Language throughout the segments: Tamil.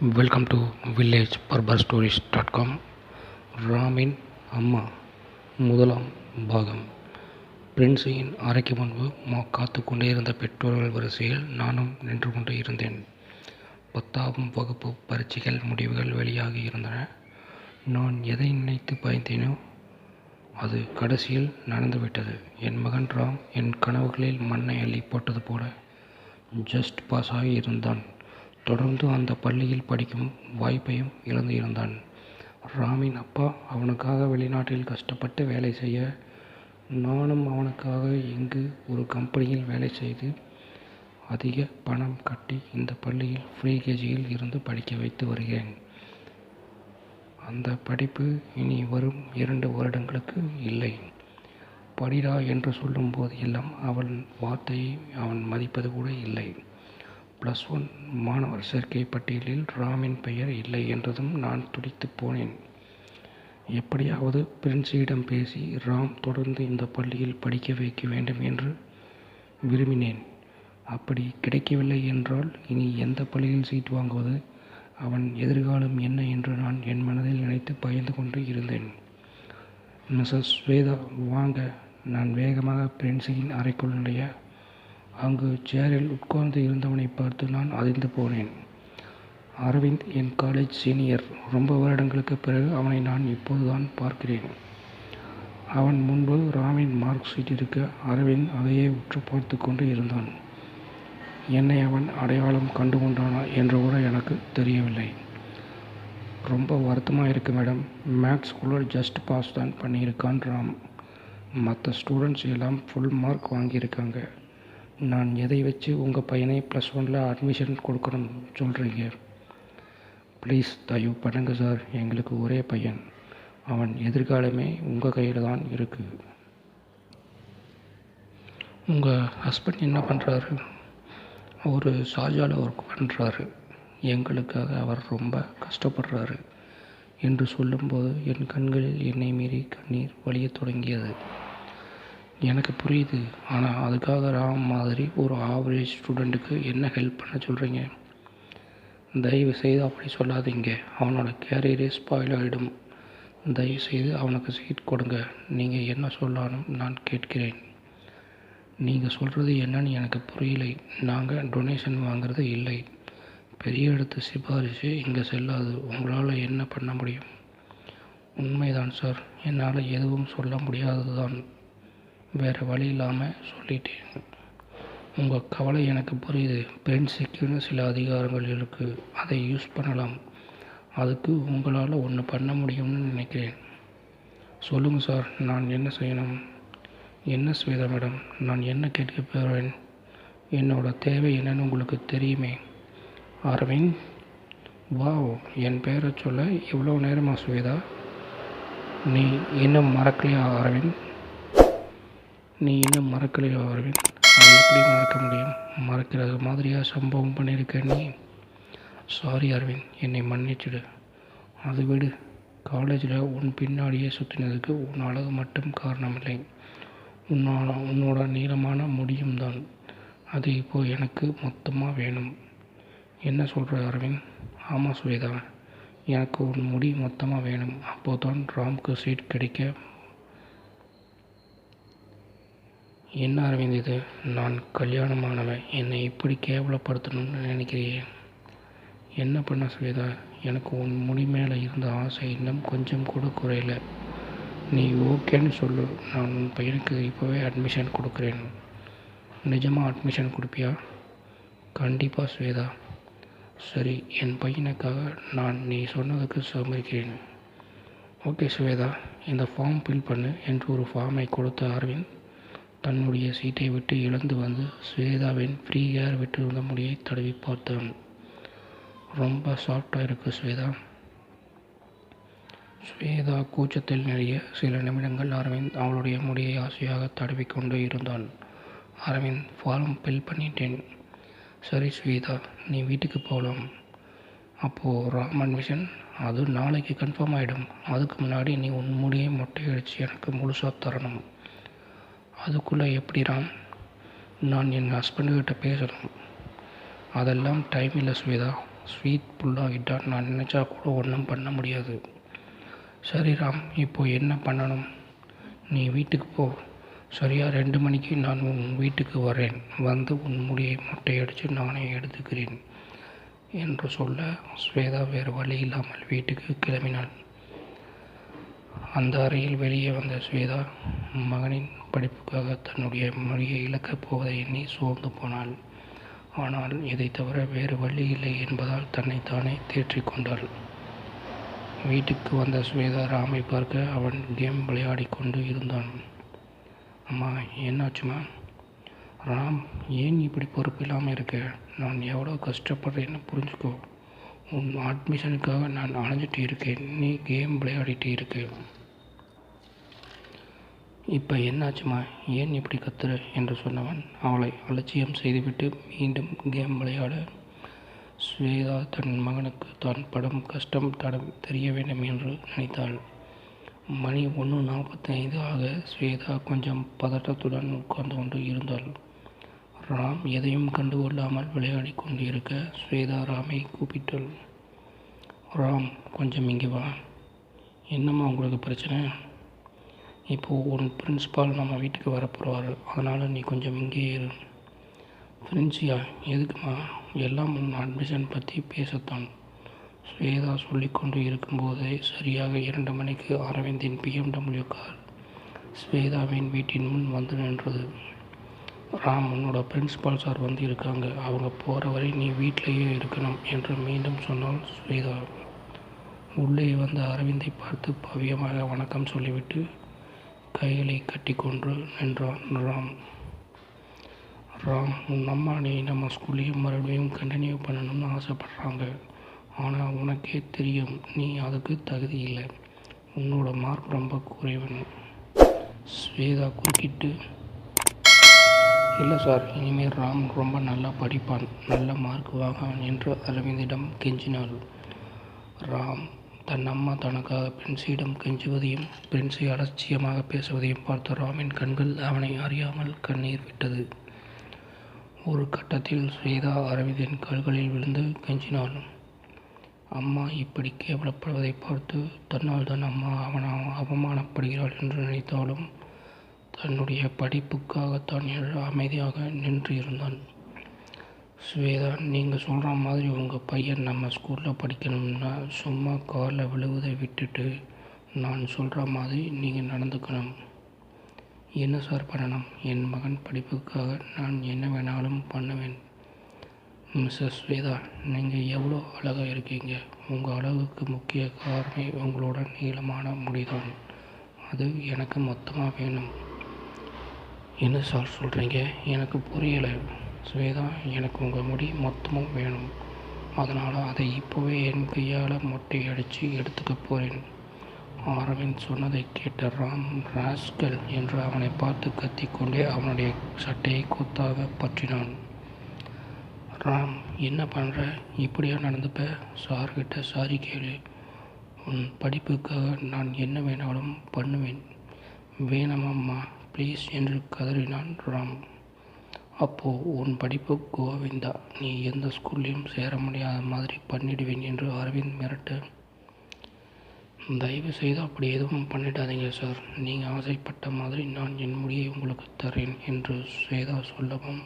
Welcome to village barber stories dot com ராமின் அம்மா முதலாம் பாகம். பிரின்ஸின் அறைக்கு முன்பு மா காத்து கொண்டே இருந்த பெற்றோர்கள் வரிசையில் நானும் நின்று கொண்டு இருந்தேன். பத்தாம் வகுப்பு பரீட்சைகள் முடிவுகள் வெளியாகி இருந்தன. நான் எதை நினைத்து பயந்தேனோ அது கடைசியில் நடந்துவிட்டது என் மகன் ராம் என் கனவுகளில் மண்ணை அள்ளி போட்டது போல ஜஸ்ட் பாஸ் ஆகி இருந்தான். தொடர்ந்து அந்த பள்ளியில் படிக்கும் வாய்ப்பையும் இழந்து இருந்தான். ராமின் அப்பா அவனுக்காக வெளிநாட்டில் கஷ்டப்பட்டு வேலை செய்ய நானும் அவனுக்காக இங்கு ஒரு கம்பெனியில் வேலை செய்து அதிக பணம் கட்டி இந்த பள்ளியில் ஃப்ரீ கேஜியில் இருந்து படிக்க வைத்து வருகிறேன். அந்த படிப்பு இனி வரும் இரண்டு வருடங்களுக்கு இல்லை. படிடா என்று சொல்லும்போது எல்லாம் அவன் வார்த்தையை அவன் மதிப்பது கூட இல்லை. ப்ளஸ் ஒன் மாணவர் சேர்க்கை பட்டியலில் ராமின் பெயர் இல்லை என்றதும் நான் துடித்து போனேன். எப்படியாவது பிரின்ஸியிடம் பேசி ராம் தொடர்ந்து இந்த பள்ளியில் படிக்க வைக்க வேண்டும் என்று விரும்பினேன். அப்படி கிடைக்கவில்லை என்றால் இனி எந்த பள்ளியில் சீட் வாங்குவது? அவன் எதிர்காலம் என்ன என்று நான் என் மனதில் நினைத்து பயந்து கொண்டு இருந்தேன். மிஸ்ஸஸ் ஸ்வேதா வாங்க. நான் வேகமாக பிரின்ஸியின் அறைக்குள் நுழைய அங்கு சேரில் உட்கார்ந்து இருந்தவனை பார்த்து நான் அதிர்ந்து போனேன். அரவிந்த் என் காலேஜ் சீனியர் ரொம்ப வருடங்களுக்கு பிறகு அவனை நான் இப்போதுதான் பார்க்கிறேன். அவன் முன்பு ராமின் மார்க் ஷீட் இருக்க அரவிந்த் அதையே உற்று பார்த்து கொண்டு இருந்தான். என்னை அவன் அடையாளம் கண்டு கொண்டானா என்று கூட எனக்கு தெரியவில்லை. ரொம்ப வருத்தமாக இருக்குது மேடம். மேக்ஸ்குள்ளே ஜஸ்ட் பாஸ் தான் பண்ணியிருக்கான் ராம். மற்ற ஸ்டூடெண்ட்ஸ் எல்லாம் ஃபுல் மார்க் வாங்கியிருக்காங்க. நான் எதை வச்சு உங்கள் பையனை ப்ளஸ் ஒனில் அட்மிஷன் கொடுக்கணும் சொல்கிறீங்க ப்ளீஸ் தயவு பண்ணுங்க சார் எங்களுக்கு ஒரே பையன். அவன் எதிர்காலமே உங்கள் கையில் தான் இருக்குது உங்கள் ஹஸ்பண்ட் என்ன பண்ணுறாரு அவர் ஷாஜாவில் ஒர்க் பண்ணுறாரு எங்களுக்காக அவர் ரொம்ப கஷ்டப்படுறாரு. என்று சொல்லும்போது என் கண்களில் என்னை மீறி கண்ணீர் வழியத் தொடங்கியது. எனக்கு புரியுது. ஆனால் அதுக்காக ராம் மாதிரி ஒரு ஆவரேஜ் ஸ்டூடெண்ட்டுக்கு என்ன ஹெல்ப் பண்ண சொல்கிறீங்க தயவு செய்து அப்படி சொல்லாதீங்க. அவனோட கேரியரே ஸ்பாயில் ஆகிடும் தயவு செய்து அவனுக்கு சீட் கொடுங்க. நீங்கள் என்ன சொல்லாலும் நான் கேட்கிறேன். நீங்கள் சொல்கிறது என்னன்னு எனக்கு புரியலை. நாங்கள் டொனேஷன் வாங்குறது இல்லை. பெரிய இடத்து சிபாரிசு இங்கே செல்லாது. உங்களால் என்ன பண்ண முடியும்? உண்மைதான் சார் என்னால் எதுவும் சொல்ல முடியாதது தான் வேறு வழி இல்லாமல் சொல்லிட்டேன். உங்கள் கவலை எனக்கு புரியுது. பென்சிக்குன்னு சில அதிகாரங்கள் இருக்குது அதை யூஸ் பண்ணலாம். அதுக்கு உங்களால் ஒன்று பண்ண முடியும்னு நினைக்கிறேன். சொல்லுங்கள் சார் நான் என்ன செய்யணும்? என்ன ஸ்வேதா மேடம் நான் என்ன கேட்க போகிறேன் என்னோட தேவை என்னன்னு உங்களுக்கு தெரியுமே. அரவிந்த்? வாவ் என் பெயரை சொல்ல இவ்வளோ நேரமா ஸ்வேதா நீ இன்னும் மறக்கலையா அரவிந்த்? நீ இன்னும் மறக்கலையோ அரவிந்த் அதை எப்படி மறக்க முடியும்? மறக்கிற மாதிரியாக சம்பவம் பண்ணியிருக்க நீ? சாரி அரவிந்த். என்னை மன்னிச்சிடு. அது விடு. காலேஜில் உன் பின்னாடியே சுற்றினதுக்கு உன் அழகு மட்டும் காரணமில்லை. உன்னோட உன்னோட நீளமான முடியும் தான். அது இப்போ எனக்கு மொத்தமாக வேணும். என்ன சொல்கிற அரவிந்த்? ஆமாம் சுவேதா. எனக்கு உன் முடி மொத்தமாக வேணும். அப்போது தான் ராம்க்கு சீட் கிடைக்க என்ன அரவிந்த் இது? நான் கல்யாணமானவன். என்னை இப்படி கேவலப்படுத்தணும்னு நினைக்கிறேன் என்ன பண்ண சுவேதா? எனக்கு உன் முடி மேலே இருந்த ஆசை இன்னும் கொஞ்சம் கூட குறையல. நீ ஓகேன்னு சொல்லு. நான் உன் பையனுக்கு இப்போவே அட்மிஷன் கொடுக்குறேன். நிஜமாக அட்மிஷன் கொடுப்பியா? கண்டிப்பாக சுவேதா. சரி என் பையனுக்காக நான் நீ சொன்னதுக்கு சம்மதிக்கிறேன் ஓகே ஸ்வேதா இந்த ஃபார்ம் ஃபில் பண்ணு என்று ஒரு ஃபார்மை கொடுத்த அரவிந்த் தன்னுடைய சீட்டை விட்டு இழந்து வந்து ஸ்வேதாவின் ஃப்ரீ ஏர் விட்டிருந்த முடியை தடவி பார்த்தான் ரொம்ப சாஃப்டாக இருக்குது ஸ்வேதா. ஸ்வேதா கூச்சத்தில் நிறைய சில நிமிடங்கள் அரவிந்த் அவளுடைய முடியை ஆசையாக தடவிக்கொண்டு இருந்தான். அரவிந்த் ஃபார்ம் ஃபில் பண்ணிட்டேன். சரி ஸ்வேதா நீ வீட்டுக்கு போகலாம் அப்போது ராமன் மிஷன் அது நாளைக்கு கன்ஃபார்ம் ஆகிடும் அதுக்கு முன்னாடி நீ உன் முடியை மொட்டை அடித்து எனக்கு முழுசாக தரணும். அதுக்குள்ளே எப்படி ராம் நான் என் ஹஸ்பண்டுக்கிட்ட பேசணும். அதெல்லாம் டைம் இல்லை ஸ்வேதா. ஸ்வீட் புல்லாகிட்டால் நான் நினச்சா கூட ஒன்றும் பண்ண முடியாது. சரி ராம் இப்போ என்ன பண்ணணும்? நீ வீட்டுக்கு போ. சரியாக ரெண்டு மணிக்கு நான் உன் வீட்டுக்கு வரேன். வந்து உன் முடியை மொட்டையடித்து நானே எடுத்துக்கிறேன். என்று சொல்ல ஸ்வேதா வேறு வழி இல்லாமல் வீட்டுக்கு கிளம்பினாள். அந்த அறையில் வெளியே வந்த ஸ்வேதா மகனின் படிப்புக்காக தன்னுடைய மொழியை இழக்கப் போவதை எண்ணி சோர்ந்து போனாள். ஆனால் இதை தவிர வேறு வழி இல்லை என்பதால் தன்னைத்தானே தேற்றிக் கொண்டாள். வீட்டுக்கு வந்த ஸ்வேதா ராமை பார்க்க அவன் கேம் விளையாடி கொண்டு இருந்தான். அம்மா என்னாச்சுமா? ராம் ஏன் இப்படி பொறுப்பு இல்லாமல் இருக்க? நான் எவ்வளோ கஷ்டப்படுறேன்னு புரிஞ்சுக்கோ. உன் அட்மிஷனுக்காக நான் அலைஞ்சிட்டு இருக்கேன். நீ கேம் விளையாடிட்டு இருக்கு. இப்போ என்னாச்சுமா? ஏன் இப்படி கத்துற? என்று சொன்னவன் அவளை அலட்சியம் செய்துவிட்டு மீண்டும் கேம் விளையாட. ஸ்வேதா தன் மகனுக்கு தான் படம் கஷ்டம் தடம் தெரிய வேண்டும் என்று நினைத்தாள். மணி ஒன்று நாற்பத்தி ஐந்து ஆக ஸ்வேதா கொஞ்சம் பதட்டத்துடன் உட்கார்ந்து கொண்டு இருந்தாள். ராம் எதையும் கண்டுகொள்ளாமல் விளையாடி கொண்டு இருக்க ஸ்வேதா ராமை கூப்பிட்டாள். ராம் கொஞ்சம் இங்கே வா. என்னம்மா உங்களுக்கு பிரச்சனை? இப்போது உன் பிரின்ஸ்பால் நம்ம வீட்டுக்கு வரப்போகிறாரு அதனால் நீ கொஞ்சம் இங்கேயே இரு. ஃப்ரெண்ட்ஸியா எதுக்குமா? எல்லாம் உன் அட்மிஷன் பற்றி பேசத்தான். ஸ்வேதா சொல்லிக்கொண்டு இருக்கும்போதே சரியாக இரண்டு மணிக்கு அரவிந்தின் பிஎம்டபிள்யூ கார் ஸ்வேதாவின் வீட்டின் முன் வந்து நின்றது. ராம் உன்னோட பிரின்ஸ்பால் சார் வந்து இருக்காங்க. அவங்க போகிற வரை நீ வீட்டிலேயே இருக்கணும் என்று மீண்டும் சொன்னால் ஸ்வேதா. உள்ளே வந்த அரவிந்தை பார்த்து பவியமாக வணக்கம் சொல்லிவிட்டு கைகளை கட்டிக்கொண்டு நின்றான் ராம். ராம் உன் அம்மா நீ நம்ம ஸ்கூல்லையும் மறுபடியும் கண்டினியூ பண்ணணும்னு ஆசைப்பட்றாங்க. ஆனால் உனக்கே தெரியும் நீ அதுக்கு தகுதி இல்லை. உன்னோட மார்க் ரொம்ப குறைவன் ஸ்வேதா குறுக்கிட்டு இல்லை சார் இனிமேல் ராம் ரொம்ப நல்லா படிப்பான். நல்ல மார்க் வாங்குவான் என்று அரவிந்திடம் கெஞ்சினாள். ராம் தன் அம்மா தனக்காக பென்சியிடம் கெஞ்சுவதையும் பென்சி அலட்சியமாக பேசுவதையும் பார்த்த ராமின் கண்கள் அவனை அறியாமல் கண்ணீர் விட்டது. ஒரு கட்டத்தில் ஸ்வேதா அரவிந்தின் கால்களில் விழுந்து கெஞ்சினாள். அம்மா இப்படி கேவலப்படுவதை பார்த்து தன்னால் தான் அம்மா அவன அவமானப்படுகிறாள் என்று நினைத்தாலும் தன்னுடைய படிப்புக்காக தான் அமைதியாக நின்று இருந்தான் ஸ்வேதா நீங்கள் சொல்கிற மாதிரி உங்கள் பையன் நம்ம ஸ்கூலில் படிக்கணும்னா சும்மா காலில் விழுவதை விட்டுட்டு நான் சொல்கிற மாதிரி நீங்கள் நடந்துக்கணும். என்ன சார் பண்ணணும்? என் மகன் படிப்புக்காக நான் என்ன வேணாலும் பண்ணுவேன். மிஸ்ஸஸ் ஸ்வேதா நீங்கள் எவ்வளோ அழகாக இருக்கீங்க. உங்கள் அழகுக்கு முக்கிய காரணம் உங்களோட நீளமான முடிதான். அது எனக்கு மொத்தமாக வேணும். என்ன சார் சொல்கிறீங்க எனக்கு புரியலை. ஸ்வேதா எனக்கு உங்கள் முடி மொத்தமும் வேணும். அதனால் அதை இப்போவே என் கையால் மொட்டை அடித்து எடுத்துக்க போகிறேன் அரவிந்த் சொன்னதை கேட்ட ராம் ராஸ்கல் என்று அவனை பார்த்து கத்திக்கொண்டே அவனுடைய சட்டையை கூத்தாக பற்றினான். ராம் என்ன பண்ணுற இப்படியா நடந்துப்ப? சார்கிட்ட சாரி கேளு. உன் படிப்புக்காக நான் என்ன வேணாலும் பண்ணுவேன். வேணாமம்மா ப்ளீஸ் என்று கதறினான் ராம். அப்போ உன் படிப்பு கோவிந்தா. நீ எந்த ஸ்கூல்லையும் சேர முடியாத மாதிரி பண்ணிடுவேன் என்று அரவிந்த் மிரட்டு. தயவு செய்து அப்படி எதுவும் பண்ணிடாதீங்க சார் நீங்கள் ஆசைப்பட்ட மாதிரி நான் என் முடியை உங்களுக்கு தரேன் என்று ஸ்வேதா சொல்லவும்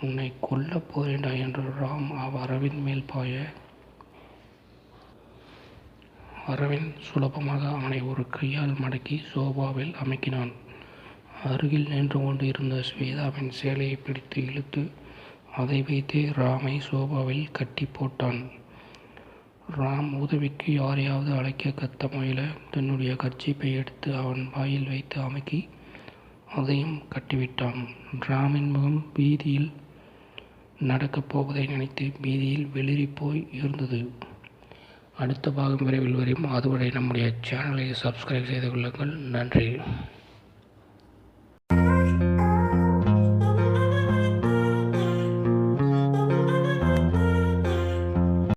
உன்னை கொல்லப் போகிறேன்டா என்று ராம் அவ் அரவிந்த் மேல் பாய. அரவிந்த் சுலபமாக அவனை ஒரு கையால் மடக்கி சோபாவில் அமைக்கினான். அருகில் நின்று கொண்டு இருந்த ஸ்வேதாவின் சேலையை பிடித்து இழுத்து அதை வைத்தே ராமை சோபாவில் கட்டி போட்டான். ராம் உதவிக்கு யாரையாவது அழைக்க கத்த முயல தன்னுடைய கர்ச்சிப்பை எடுத்து அவன் வாயில் வைத்து அமுக்கி அதையும் கட்டிவிட்டான். ராமின் முகம் பீதியில் நடக்கப் போவதை நினைத்து வீதியில் வெளிரி போய் இருந்தது. அடுத்த பாகம் விரைவில் வரையும் அதுவரை நம்முடைய சேனலை சப்ஸ்கிரைப் செய்து கொள்ளுங்கள். நன்றி.